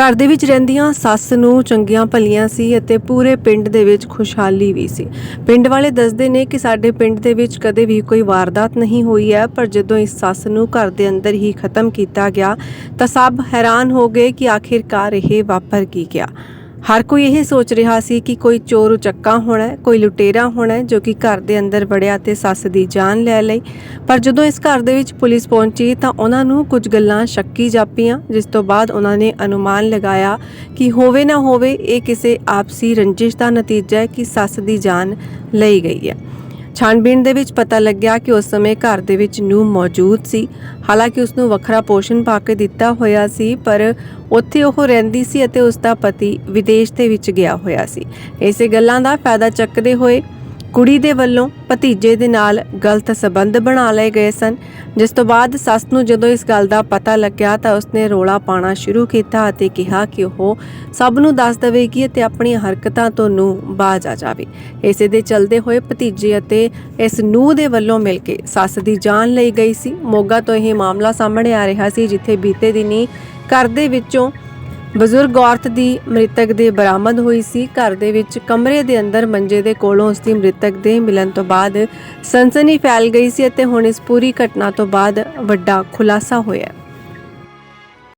ਘਰ ਦੇ ਵਿੱਚ ਰਹਿੰਦੀਆਂ ਸੱਸ ਨੂੰ ਚੰਗੀਆਂ ਭਲੀਆਂ ਸੀ ਅਤੇ ਪੂਰੇ ਪਿੰਡ ਦੇ ਵਿੱਚ ਖੁਸ਼ਹਾਲੀ ਵੀ ਸੀ। ਪਿੰਡ ਵਾਲੇ ਦੱਸਦੇ ਨੇ ਕਿ ਸਾਡੇ ਪਿੰਡ ਦੇ ਵਿੱਚ ਕਦੇ ਵੀ ਕੋਈ ਵਾਰਦਾਤ ਨਹੀਂ ਹੋਈ ਹੈ, ਪਰ ਜਦੋਂ ਇਸ ਸੱਸ ਨੂੰ ਘਰ ਦੇ ਅੰਦਰ ਹੀ ਖਤਮ ਕੀਤਾ ਗਿਆ ਤਾਂ ਸਭ ਹੈਰਾਨ ਹੋ ਗਏ ਕਿ ਆਖਿਰਕਾਰ ਇਹ ਵਾਪਰ ਕੀ ਗਿਆ। ਹਰ ਕੋਈ ਇਹ ਸੋਚ ਰਿਹਾ ਸੀ ਕਿ ਕੋਈ ਚੋਰ ਉਚੱਕਾ ਹੋਣਾ ਹੈ, ਕੋਈ ਲੁਟੇਰਾ ਹੋਣਾ ਹੈ, ਜੋ ਕਿ ਘਰ ਦੇ ਅੰਦਰ ਵੜਿਆ ਤੇ ਸੱਸ ਦੀ ਜਾਨ ਲੈ ਲਈ। ਪਰ ਜਦੋਂ ਇਸ ਘਰ ਦੇ ਵਿੱਚ ਪੁਲਿਸ ਪਹੁੰਚੀ ਤਾਂ ਉਹਨਾਂ ਨੂੰ ਕੁਝ ਗੱਲਾਂ ਸ਼ੱਕੀ ਜਾਪੀਆਂ, ਜਿਸ ਤੋਂ ਬਾਅਦ ਉਹਨਾਂ ਨੇ ਅਨੁਮਾਨ ਲਗਾਇਆ ਕਿ ਹੋਵੇ ਨਾ ਹੋਵੇ, ਇਹ ਕਿਸੇ ਆਪਸੀ ਰੰਜਿਸ਼ ਦਾ ਨਤੀਜਾ ਹੈ ਕਿ ਸੱਸ ਦੀ ਜਾਨ ਲਈ ਗਈ ਹੈ। ਛਾਣਬੀਣ ਦੇ ਵਿੱਚ ਪਤਾ ਲੱਗਿਆ ਕਿ ਉਸ ਸਮੇਂ ਘਰ ਦੇ ਵਿੱਚ ਨੂੰ ਮੌਜੂਦ ਸੀ। ਹਾਲਾਂਕਿ ਉਸ ਨੂੰ ਵੱਖਰਾ ਪੋਸ਼ਣ ਪਾ ਕੇ ਦਿੱਤਾ ਹੋਇਆ ਸੀ, ਪਰ ਉੱਥੇ ਉਹ ਰਹਿੰਦੀ ਸੀ ਅਤੇ ਉਸ ਦਾ ਪਤੀ ਵਿਦੇਸ਼ ਦੇ ਵਿੱਚ ਗਿਆ ਹੋਇਆ ਸੀ। ਇਸੇ ਗੱਲਾਂ ਦਾ ਫਾਇਦਾ ਚੱਕਦੇ ਹੋਏ ਕੁੜੀ ਦੇ ਵੱਲੋਂ ਭਤੀਜੇ ਦੇ ਨਾਲ ਗਲਤ ਸਬੰਧ ਬਣਾ ਲਏ ਗਏ ਸਨ। ਜਿਸ ਤੋਂ ਬਾਅਦ ਸੱਸ ਨੂੰ ਜਦੋਂ ਇਸ ਗੱਲ ਦਾ ਪਤਾ ਲੱਗਿਆ ਤਾਂ ਉਸਨੇ ਰੋਲਾ ਪਾਣਾ ਸ਼ੁਰੂ ਕੀਤਾ ਅਤੇ ਕਿਹਾ ਕਿ ਉਹ ਸਭ ਨੂੰ ਦੱਸ ਦੇਵੇਗੀ ਅਤੇ ਆਪਣੀਆਂ ਹਰਕਤਾਂ ਤੋਂ ਨੂੰ ਬਾਜ ਆ ਜਾਵੇ। ਇਸੇ ਦੇ ਚਲਦੇ ਹੋਏ ਭਤੀਜੇ ਅਤੇ ਇਸ ਨੂੰਹ ਦੇ ਵੱਲੋਂ ਮਿਲ ਕੇ ਸੱਸ ਦੀ ਜਾਨ ਲਈ ਗਈ ਸੀ। ਮੋਗਾ ਤੋਂ ਇਹ ਮਾਮਲਾ ਸਾਹਮਣੇ ਆ ਰਿਹਾ ਸੀ, ਜਿੱਥੇ ਬੀਤੇ ਦਿਨੀ ਘਰ ਦੇ ਵਿੱਚੋਂ ਬਜ਼ੁਰਗ ਔਰਤ ਦੀ ਮ੍ਰਿਤਕ ਦੇ ਬਰਾਮਦ ਹੋਈ ਸੀ। ਘਰ ਦੇ ਵਿੱਚ ਕਮਰੇ ਦੇ ਅੰਦਰ ਮੰਜੇ ਦੇ ਕੋਲੋਂ ਉਸ ਦੀ ਮ੍ਰਿਤਕ ਦੇ ਮਿਲਣ ਤੋਂ ਬਾਅਦ ਸਨਸਨੀ ਫੈਲ ਗਈ ਸੀ ਅਤੇ ਹੁਣ ਇਸ ਪੂਰੀ ਘਟਨਾ ਤੋਂ ਬਾਅਦ ਵੱਡਾ ਖੁਲਾਸਾ ਹੋਇਆ